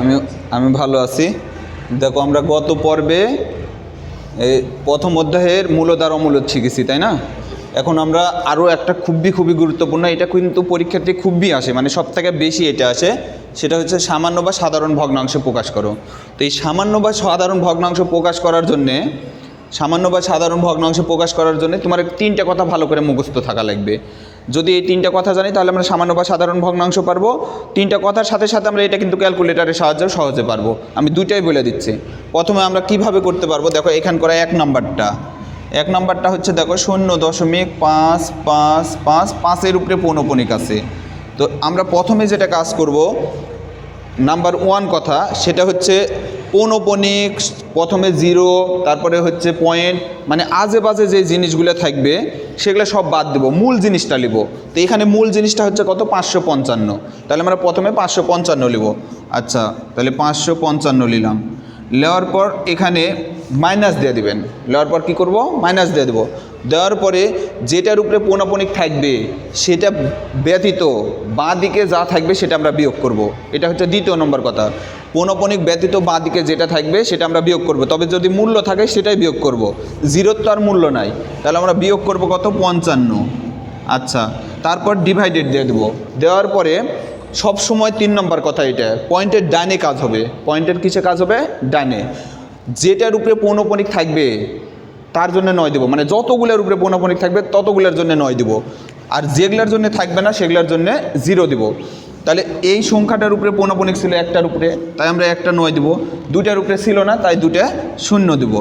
আমি আমি ভালো আছি। দেখো, আমরা গত পর্বে প্রথম অধ্যায়ের মূলধার অমূলত শিখেছি তাই না? এখন আমরা আরও একটা খুবই খুবই গুরুত্বপূর্ণ, এটা কিন্তু পরীক্ষার্থী খুবই আসে মানে সব থেকে বেশি এটা আসে, সেটা হচ্ছে সামান্য বা সাধারণ ভগ্নাংশ প্রকাশ করো। তো এই সামান্য বা সাধারণ ভগ্নাংশ প্রকাশ করার জন্যে সামান্য বা সাধারণ ভগ্নাংশ প্রকাশ করার জন্য তোমার তিনটা কথা ভালো করে মুখস্থ থাকা লাগবে। যদি এই তিনটা কথা জানি, তাহলে আমরা সামান্য বা সাধারণ ভগ্নাংশ পারব। তিনটা কথার সাথে সাথে আমরা এটা কিন্তু ক্যালকুলেটারের সাহায্যে সহজে পারব। আমি দুইটাই বলে দিচ্ছি। প্রথমে আমরা কীভাবে করতে পারব? দেখো এখান করা এক নাম্বারটা। এক নাম্বারটা হচ্ছে, দেখো, শূন্য দশমিক পাঁচ পাঁচ পাঁচ, পাঁচের উপরে পৌনপনিক আছে। তো আমরা প্রথমে যেটা কাজ করব, নাম্বার ওয়ান কথা, সেটা হচ্ছে পৌনপনিক, প্রথমে জিরো তারপরে হচ্ছে পয়েন্ট মানে আজে বাজে যে জিনিসগুলো থাকবে, সেগুলো সব বাদ দেবো, মূল জিনিসটা নিব তো এখানে মূল জিনিসটা হচ্ছে কত? পাঁচশো পঞ্চান্ন। তাহলে আমরা প্রথমে পাঁচশো পঞ্চান্ন নিব আচ্ছা তাহলে পাঁচশো পঞ্চান্ন নিলাম। নেওয়ার পর এখানে মাইনাস দিয়ে দিবেন। নেওয়ার পর কী করব? মাইনাস দিয়ে দেবো। দেওয়ার পরে যেটার উপরে পৌনপনিক থাকবে, সেটা ব্যতীত বাঁ দিকে যা থাকবে সেটা আমরা বিয়োগ করব। এটা হচ্ছে দ্বিতীয় নম্বর কথা। পৌনপনিক ব্যতীত বাঁ দিকে যেটা থাকবে, সেটা আমরা বিয়োগ করব। তবে যদি মূল্য থাকে, সেটাই বিয়োগ করব। জিরোর তো আর মূল্য নাই। তাহলে আমরা বিয়োগ করব কত? পঞ্চান্ন। আচ্ছা তারপর ডিভাইডেড দিয়ে দেবো। দেওয়ার পরে সব সময় তিন নম্বর কথা এটা। পয়েন্টের ডানে কাজ হবে। পয়েন্টের কিসে কাজ হবে? ডানে। যেটার উপরে পৌনপনিক থাকবে তার জন্য নয় দেবো। মানে যতগুলোর উপরে পৌনপনিক থাকবে, ততগুলোর জন্য নয় দেবো। আর যেগুলোর জন্য থাকবে না, সেগুলোর জন্য জিরো দেবো। তাহলে এই সংখ্যাটার উপরে পৌনপনিক ছিল একটার উপরে, তাই আমরা একটা নয় দেবো। দুটার উপরে ছিল না, তাই দুটা শূন্য দেবো।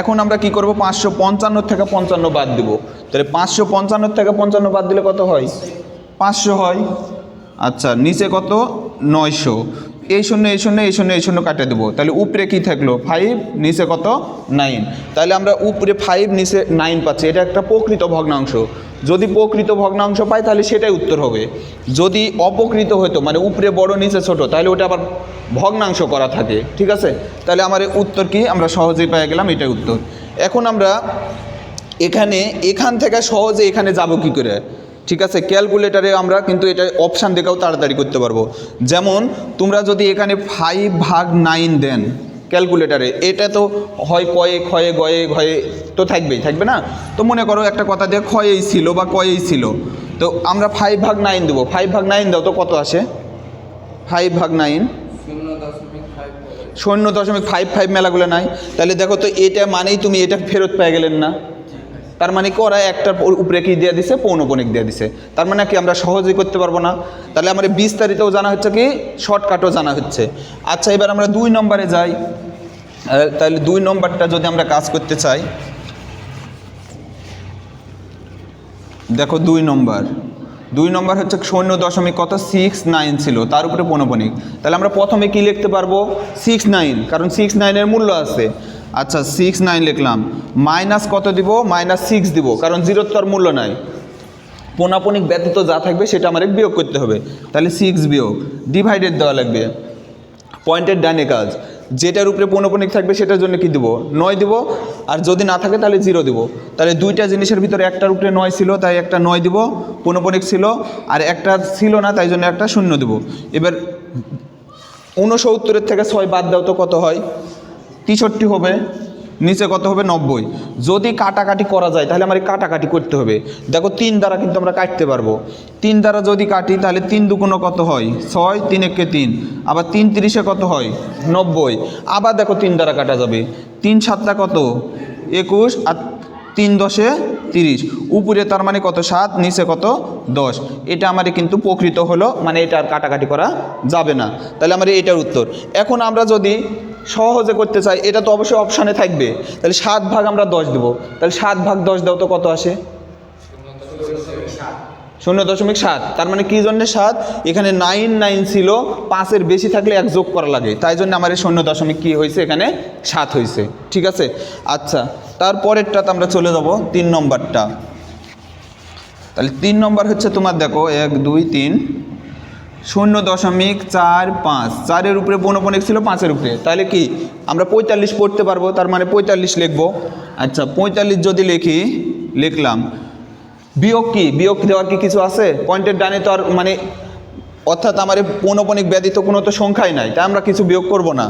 এখন আমরা কি করব? পাঁচশো পঞ্চান্ন থেকে পঞ্চান্ন বাদ দেবো। তাহলে পাঁচশো পঞ্চান্ন থেকে পঞ্চান্ন বাদ দিলে কত হয়? পাঁচশো হয়। আচ্ছা নিচে কত? নয়শো। এই শূন্য এই শূন্য এই শূন্য এই শূন্য কাটে দেবো। তাহলে উপরে কী থাকল? ফাইভ নিচে কত? নাইন তাহলে আমরা উপরে ফাইভ নিচে নাইন পাচ্ছি। এটা একটা প্রকৃত ভগ্নাংশ। যদি প্রকৃত ভগ্নাংশ পাই, তাহলে সেটাই উত্তর হবে। যদি অপকৃত হতো মানে উপরে বড়, নিচে ছোট, তাহলে ওটা আবার ভগ্নাংশ করা থাকে। ঠিক আছে? তাহলে আমার উত্তর কি? আমরা সহজেই পেয়ে গেলাম, এটাই উত্তর। এখন আমরা এখানে, এখান থেকে সহজে এখানে যাব কি করে? ঠিক আছে ক্যালকুলেটারে আমরা কিন্তু এটা অপশান দেখেও তাড়াতাড়ি করতে পারব। যেমন, তোমরা যদি এখানে ফাইভ ভাগ নাইন দেন ক্যালকুলেটারে এটা তো হয় কয়ে, ক্ষয়ে, গয়ে, ঘয়ে, তো থাকবেই, থাকবে না? তো মনে করো একটা কথা দিয়ে ক্ষয়েই ছিল বা কয়েই ছিল। তো আমরা ফাইভ ভাগ নাইন দেবো। ফাইভ ভাগ নাইন দাও তো কত আসে? ফাইভ ভাগ নাইন শূন্য দশমিক ফাইভ ফাইভ মেলাগুলো নাই। তাহলে দেখো তো এটা মানেই তুমি এটা ফেরত পেয়ে গেলেন না। তার মানে কি, ওরা একটার উপরে কি দিয়ে দিছে? পৌনপনিক দিয়ে দিছে। তার মানে কি, আমরা সহজেই করতে পারব না। তাহলে আমাদের বিস্তারিতও জানা হচ্ছে কি, শর্টকাটও জানা হচ্ছে। আচ্ছা এবার আমরা দুই নম্বরে যাই। তাহলে দুই নম্বরটা যদি আমরা কাজ করতে চাই। দেখো, দুই নম্বর। দুই নম্বর হচ্ছে শূন্য দশমিক কত? সিক্স নাইন ছিল। তার উপরে পৌনপনিক তাহলে আমরা প্রথমে কি লিখতে পারব? Six nine. কারণ সিক্স নাইনের মূল্য আছে। আচ্ছা সিক্স নাইন লিখলাম। মাইনাস কত দিব? মাইনাস সিক্স দিব, কারণ আর মূল্য নাই। পোনাপনিক ব্যতীত যা থাকবে সেটা আমাদের বিয়োগ করতে হবে। তাহলে সিক্স বিয়োগ। ডিভাইডেড দেওয়া লাগবে। পয়েন্টের ডানে কাজ। যেটার উপরে পৌনপনিক থাকবে সেটার জন্য কি দিব? নয় দিব। আর যদি না থাকে তাহলে জিরো দিব। তাহলে দুইটা জিনিসের ভিতরে একটার উপরে নয় ছিল, তাই একটা নয় দিব। পৌনপনিক ছিল, আর একটা ছিল না, তাই জন্য একটা শূন্য দিব। এবার ঊনসত্তরের থেকে ছয় বাদ দাও তো কত হয়? তেষট্টি হবে, নিচে কত হবে? নব্বই। যদি কাটাকাটি করা যায়, তাহলে আমার কাটাকাটি করতে হবে। দেখো, তিন দ্বারা কিন্তু আমরা কাটতে পারব। তিন দ্বারা যদি কাটি, তাহলে তিন দুগুণ কত হয়? ছয়, তিন একে তিন। আবার তিন তিরিশে কত হয়? নব্বই। আবার দেখো, তিন দ্বারা কাটা যাবে। তিন সাতটা কত? একুশ। আর তিন দশে তিরিশ। উপরে তার মানে কত সাত, নিচে কত দশ। এটা আমাদের কিন্তু প্রকৃত হলো মানে এটা আর কাটাকাটি করা যাবে না। তাহলে আমার এটার উত্তর। এখন আমরা যদি সহজে করতে চাই, এটা তো অবশ্যই অপশানে থাকবে। তাহলে সাত ভাগ আমরা দশ দেবো। তাহলে সাত ভাগ দশ দাও তো কত আসে? শূন্য দশমিক সাত। তার মানে কী জন্যে সাত? এখানে নাইন নাইন ছিল, পাঁচের বেশি থাকলে এক যোগ করা লাগে। তাই জন্য আমার এই শূন্য দশমিক কী হয়েছে? এখানে সাত হয়েছে। ঠিক আছে? আচ্ছা। তারপরেরটাতে আমরা চলে যাব তিন নম্বরটা। তাহলে তিন নম্বর হচ্ছে তোমার দেখো, এক, দুই, তিন, শূন্য দশমিক চার পাঁচ। চারের উপরে পৌনপনিক ছিল, পাঁচের উপরে। তাহলে কি? আমরা পঁয়তাল্লিশ পড়তে পারব, তার মানে পঁয়তাল্লিশ লিখব। আচ্ছা পঁয়তাল্লিশ যদি লিখি, লিখলাম। বিয়োগ কি? বিয়োগ দেওয়ার কি কিছু আছে? পয়েন্টের ডানে তো আর মানে অর্থাৎ আমার পৌনপনিক ব্যতীত কোনো তো সংখ্যাই নাই, তাই আমরা কিছু বিয়োগ করব না।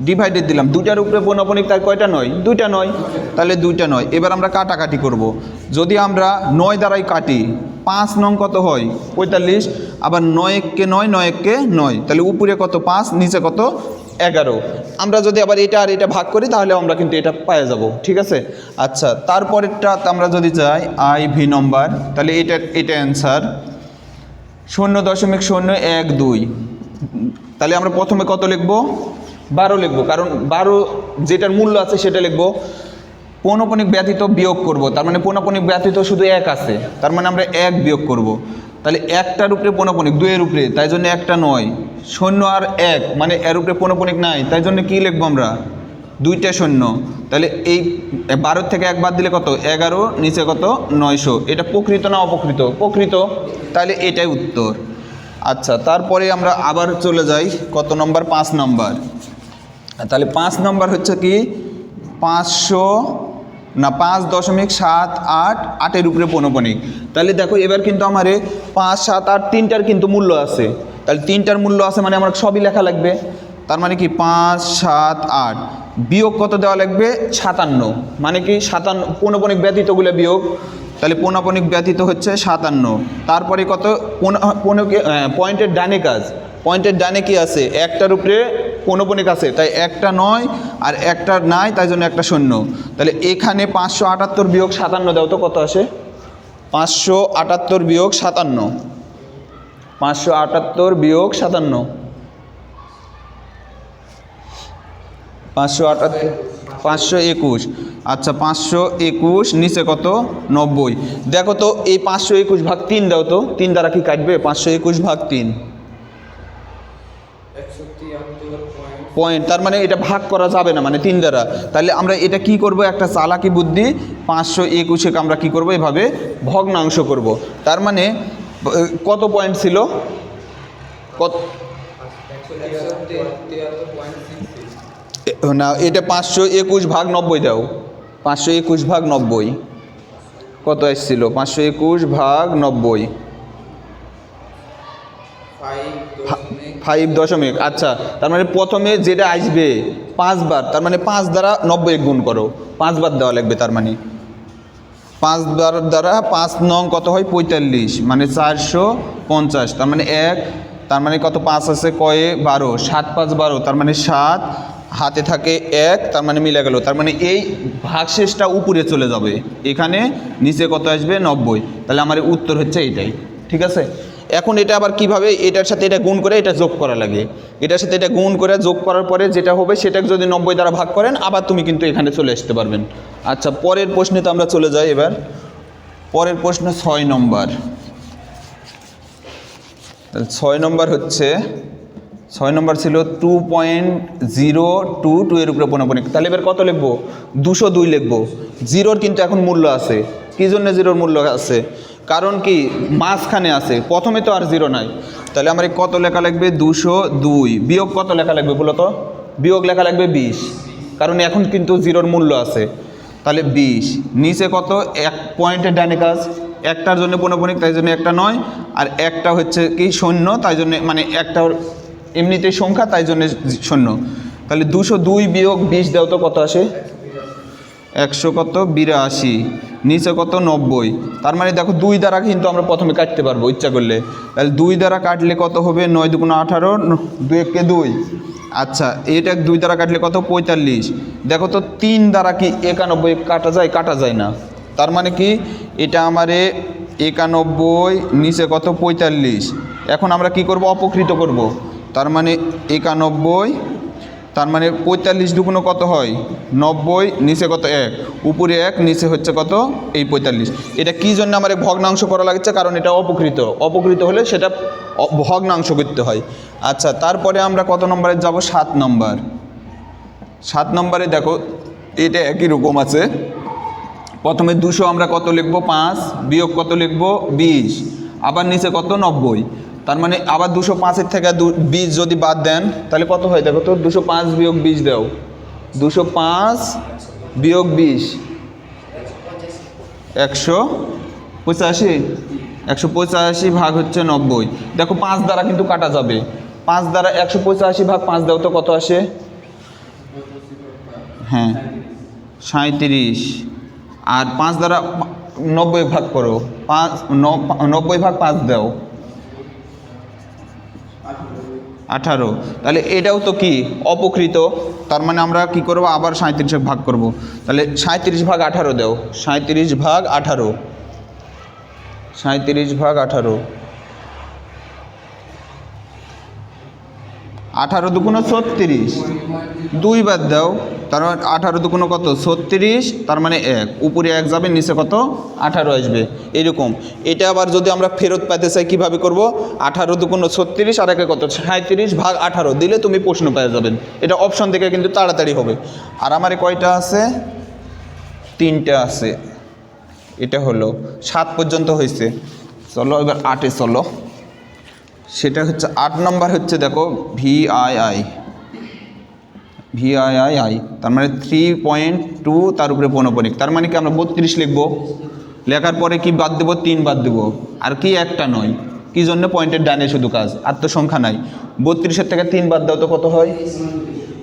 ডিভাইডেড দিলাম। দুটার উপরে পৌনপনিক তার কয়টা নয়? দুইটা নয়। তাহলে দুইটা নয়। এবার আমরা কাটাকাটি করব। যদি আমরা নয় দ্বারাই কাটি, পাঁচ নং কত হয়? পঁয়তাল্লিশ। আবার নয় এককে নয় নয় এককে নয়। তাহলে উপরে কত পাঁচ, নিচে কত এগারো। আমরা যদি আবার এটা আর এটা ভাগ করি, তাহলে আমরা কিন্তু এটা পাওয়া যাব। ঠিক আছে? আচ্ছা তারপরেরটা আমরা যদি যাই আই ভি নম্বর তাহলে এটা এটা অ্যান্সার শূন্য দশমিক শূন্য এক দুই। তাহলে আমরা প্রথমে কত লিখব? বারো লিখব, কারণ বারো যেটার মূল্য আছে সেটা লিখব। পৌনপনিক ব্যতীত বিয়োগ করব, তার মানে পৌনপনিক ব্যতীত শুধু এক আছে, তার মানে আমরা এক বিয়োগ করব। তাহলে একটার উপরে পৌনপনিক, দুইয়ের উপরে, তাই জন্য একটা নয়। শূন্য আর এক মানে এর উপরে পৌনপনিক নাই, তাই জন্য কী লিখব আমরা? দুইটা শূন্য। তাহলে এই বারো থেকে এক বাদ দিলে কত? এগারো, নিচে কত? নয়শো। এটা প্রকৃত না অপকৃত প্রকৃত। তাহলে এটাই উত্তর। আচ্ছা তারপরে আমরা আবার চলে যাই, কত নম্বর? পাঁচ নম্বর। তাহলে পাঁচ নম্বর হচ্ছে কি? পাঁচশো না, পাঁচ দশমিক সাত আট আটের উপরে পৌনপনিক তাহলে দেখো, এবার কিন্তু আমার পাঁচ, সাত, আট তিনটার কিন্তু মূল্য আছে। তাহলে তিনটার মূল্য আছে মানে আমার সবই লেখা লাগবে। তার মানে কি? পাঁচ, সাত, আট। বিয়োগ কত দেওয়া লাগবে? সাতান্ন। মানে কি? সাতান্ন, পৌনপনিক ব্যতীতগুলো বিয়োগ। তাহলে পৌনপনিক ব্যতীত হচ্ছে সাতান্ন। তারপরে কত? পৌনকে পয়েন্টের ডানে কাজ। পয়েন্টের ডানে কি আছে? একটার উপরে পৌনপনিক আছে তাই একটা নয় আর একটা নাই, তাই জন্য একটা শূন্য। তাহলে এখানে পাঁচশো আটাত্তর বিয়োগ সাতান্ন দাও তো, কত আসে? পাঁচশো আটাত্তর বিয়োগ সাতান্ন। পাঁচশো আটাত্তর বিয়োগ সাতান্ন। পাঁচশো আটাত্তর পাঁচশো একুশ। আচ্ছা পাঁচশো একুশ, নিচে কত? নব্বই। দেখো তো, এই পাঁচশো একুশ ভাগ তিন দাও তো। তিন দ্বারা কি কাটবে? পাঁচশো একুশ ভাগ তিন। পয়েন্ট তার মানে এটা ভাগ করা যাবে না মানে তিন দ্বারা। তাহলে আমরা এটা কি করব? একটা চালাকি বুদ্ধি, পাঁচশো একুশে আমরা কি করব? এভাবে ভগ্নাংশ করব। তার মানে কত পয়েন্ট ছিল? কত? না, এটা পাঁচশো একুশ ভাগ নব্বই দাও। পাঁচশো একুশ ভাগ নব্বই। কত এসেছিল? পাঁচশো একুশ ভাগ নব্বই। ফাইভ দশমিক আচ্ছা তার মানে প্রথমে যেটা আসবে পাঁচবার, তার মানে পাঁচ দ্বারা নব্বই গুণ করো, পাঁচবার দেওয়া লাগবে তার মানে। পাঁচ বার দ্বারা পাঁচ নং কত হয়? পঁয়তাল্লিশ মানে চারশো পঞ্চাশ, তার মানে এক, তার মানে কত? পাঁচ আছে কয়ে বারো, সাত পাঁচ বারো, তার মানে সাত, হাতে থাকে এক, তার মানে মিলে গেল, তার মানে এই ভাগশেষটা উপরে চলে যাবে। এখানে নিচে কত আসবে? নব্বই। তাহলে আমার উত্তর হচ্ছে এইটাই ঠিক আছে? এখন এটা আবার কীভাবে এটার সাথে এটা গুণ করে এটা যোগ করা লাগে? এটার সাথে এটা গুণ করে যোগ করার পরে যেটা হবে সেটাকে যদি নব্বই দ্বারা ভাগ করেন, আবার তুমি কিন্তু এখানে চলে আসতে পারবেন। আচ্ছা পরের প্রশ্নে তো আমরা চলে যাই এবার। পরের প্রশ্ন ছয় নম্বর। ছয় নম্বর হচ্ছে, ছয় নম্বর ছিল two point zero two two এর উপরে পনেপনিক তাহলে এবার কত লিখব? দুশো দুই লিখব। জিরোর কিন্তু এখন মূল্য আছে। কী জন্য জিরোর মূল্য আছে? কারণ কি? মাঝখানে আছে। প্রথমে তো আর জিরো নাই। তাহলে আমার কত লেখা লাগবে? দুশো দুই। বিয়োগ কত লেখা লাগবে বলো তো? বিয়োগ লেখা লাগবে বিশ। কারণ এখন কিন্তু জিরোর মূল্য আছে। তাহলে বিশ। নিচে কত? এক পয়েন্টের ডানে কাজ। একটার জন্য পনপনিক তাই জন্য একটা নয়। আর একটা হচ্ছে কি? শূন্য। তাই জন্য মানে একটা এমনিতেই সংখ্যা, তাই জন্য শূন্য। তাহলে দুশো দুই বিয়োগ বিশ দেও তো কত আসে? একশো কত? বিরাশি। নিচে কত? নব্বই। তার মানে দেখো দুই দ্বারা কিন্তু আমরা প্রথমে কাটতে পারব, ইচ্ছা করলে। তাহলে দুই দ্বারা কাটলে কত হবে? নয় দুগুণ আঠারো দুই এককে দুই। আচ্ছা এটা দুই দ্বারা কাটলে কত? পঁয়তাল্লিশ। দেখো তো তিন দ্বারা কি একানব্বই কাটা যায় কাটা যায় না। তার মানে কি? এটা আমারে একানব্বই, নিচে কত? পঁয়তাল্লিশ। এখন আমরা কি করব? অপকৃত করব। তার মানে একানব্বই তার মানে পঁয়তাল্লিশ দুগুণ কত হয়? নব্বই, নিচে কত এক? উপরে এক, নিচে হচ্ছে কত? এই পঁয়তাল্লিশ। এটা কী জন্য আমার ভগ্নাংশ করা লাগছে? কারণ এটা অপকৃত। অপকৃত হলে সেটা ভগ্নাংশ করতে হয়। আচ্ছা তারপরে আমরা কত নম্বরে যাব? সাত নম্বর। সাত নম্বরে দেখো, এটা একই রকম আছে। প্রথমে দুশো আমরা কত লিখব? পাঁচ। বিয়োগ কত লিখব? বিশ। আবার নিচে কত? নব্বই। তার মানে আবার দুশো পাঁচের থেকে বিশ যদি বাদ দেন, তাহলে কত হয়? দেখো তো, দুশো পাঁচ বিয়োগ বিশ দাও। দুশো পাঁচ বিয়োগ বিশ একশো পঁচাশি। একশো পঁচাশি ভাগ হচ্ছে নব্বই। দেখো, পাঁচ দ্বারা কিন্তু কাটা যাবে। পাঁচ দ্বারা একশো পঁচাশি ভাগ পাঁচ দাও তো, কত আসে? হ্যাঁ সাঁত্রিশ আর পাঁচ দ্বারা নব্বই ভাগ করো। পাঁচ নব্বই ভাগ পাঁচ দাও। আঠারো। তাহলে এটাও তো কি? অপকৃত। তার মানে আমরা কি করব? আবার সাঁত্রিশে ভাগ করব। তাহলে সাঁত্রিশ ভাগ আঠারো দাও। সাঁত্রিশ ভাগ আঠারো। সাঁত্রিশ ভাগ আঠারো। আঠারো দুগুণ ছত্রিশ। দুই বাদ দাও, তার মানে আঠারো দুগুণ কত? ছত্রিশ, তার মানে এক। উপরে এক যাবে, নিচে কত? আঠারো আসবে। এরকম। এটা আবার যদি আমরা ফেরত পেতে চাই, কীভাবে করব? আঠারো দুগুণ ছত্রিশ, আর একে কত? সাঁত্রিশ ভাগ আঠারো। দিলে তুমি প্রশ্ন পেয়ে যাবেন। এটা অপশন থেকে কিন্তু তাড়াতাড়ি হবে। আর আমার কয়টা আছে? তিনটা আছে। এটা হলো সাত পর্যন্ত হয়েছে চলো, এবার আটে চলো। সেটা হচ্ছে আট নম্বর হচ্ছে দেখো V I I V I I I তার মানে থ্রি পয়েন্ট টু তার উপরে পনপনিক। তার মানে কি আমরা বত্রিশ লিখব? লেখার পরে কি বাদ দেবো? তিন বাদ দেবো। আর কি একটা নয়। কি জন্য? পয়েন্টের ডানে শুধু কাজ। আর তো সংখ্যা নাই। বত্রিশের থেকে তিন বাদ দাও তো কত হয়?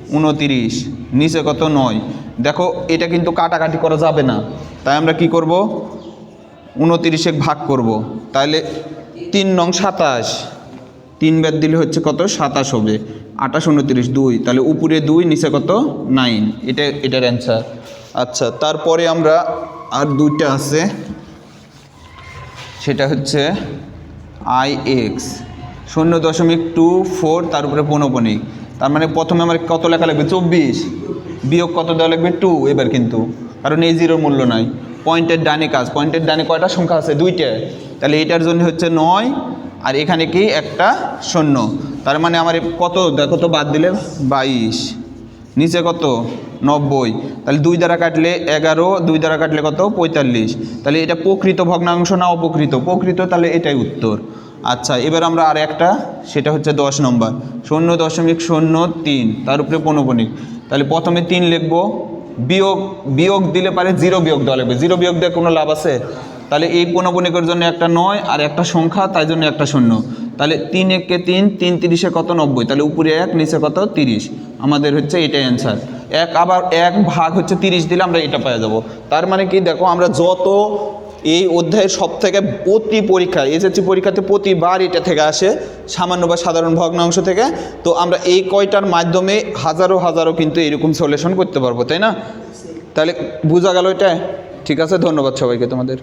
উনতিরিশ। নিচে কত? নয়। দেখো, এটা কিন্তু কাটাকাটি করা যাবে না। তাই আমরা কি করব? উনতিরিশে ভাগ করব। তাহলে তিন নং সাতাশ। তিন ব্যাট দিলে হচ্ছে কত? সাতাশ হবে। আঠাশ উনতিরিশ, দুই। তাহলে উপরে দুই, নিচে কত? নাইন। এটা, এটার অ্যান্সার আচ্ছা তারপরে আমরা আর দুইটা আছে। সেটা হচ্ছে আই এক্স শূন্য দশমিক টু ফোর তার উপরে পনপনিক তার মানে প্রথমে আমার কত লেখা লাগবে? চব্বিশ। বিয়োগ কত দেওয়া লাগবে? টু এবার কিন্তু। কারণ এই জিরোর মূল্য নাই। পয়েন্টের ডানে কাজ। পয়েন্টের ডানে কয়টা সংখ্যা আছে? দুইটা। তাহলে এটার জন্য হচ্ছে নয় আর এখানে কি? একটা শূন্য। তার মানে আমার কত? দেখো তো বাদ দিলে? বাইশ। নিচে কত? নব্বই। তাহলে দুই দ্বারা কাটলে এগারো, দুই দ্বারা কাটলে কত? পঁয়তাল্লিশ। তাহলে এটা প্রকৃত ভগ্নাংশ না অপকৃত প্রকৃত তাহলে এটাই উত্তর। আচ্ছা এবার আমরা আর একটা, সেটা হচ্ছে দশ নম্বর। শূন্য দশমিক শূন্য তিন, তার উপরে পনপনিক তাহলে প্রথমে তিন লিখব। বিয়োগ বিয়োগ দিলে পারে জিরো বিয়োগ দেওয়া লাগবে। জিরো বিয়োগ দিয়ে কোনো লাভ আছে? তাহলে এই পনপনিকের জন্য একটা নয় আর একটা সংখ্যা, তাই জন্য একটা শূন্য। তাহলে তিন একে তিন তিন তিরিশে কত? নব্বই। তাহলে উপরে এক, নিচে কত? তিরিশ। আমাদের হচ্ছে এটাই অ্যান্সার এক আবার এক ভাগ হচ্ছে তিরিশ দিলে আমরা এটা পাওয়া যাব। তার মানে কি? দেখো, আমরা যত এই অধ্যায়ের সব থেকে প্রতি পরীক্ষা, এসএসসি পরীক্ষাতে প্রতিবার এটা থেকে আসে, সামান্য বা সাধারণ ভগ্নাংশ থেকে, তো আমরা এই কয়টার মাধ্যমে হাজারো হাজারো কিন্তু এরকম সলিউশন করতে পারব, তাই না? তাহলে বোঝা গেল এটা? ঠিক আছে, ধন্যবাদ সবাইকে তোমাদের।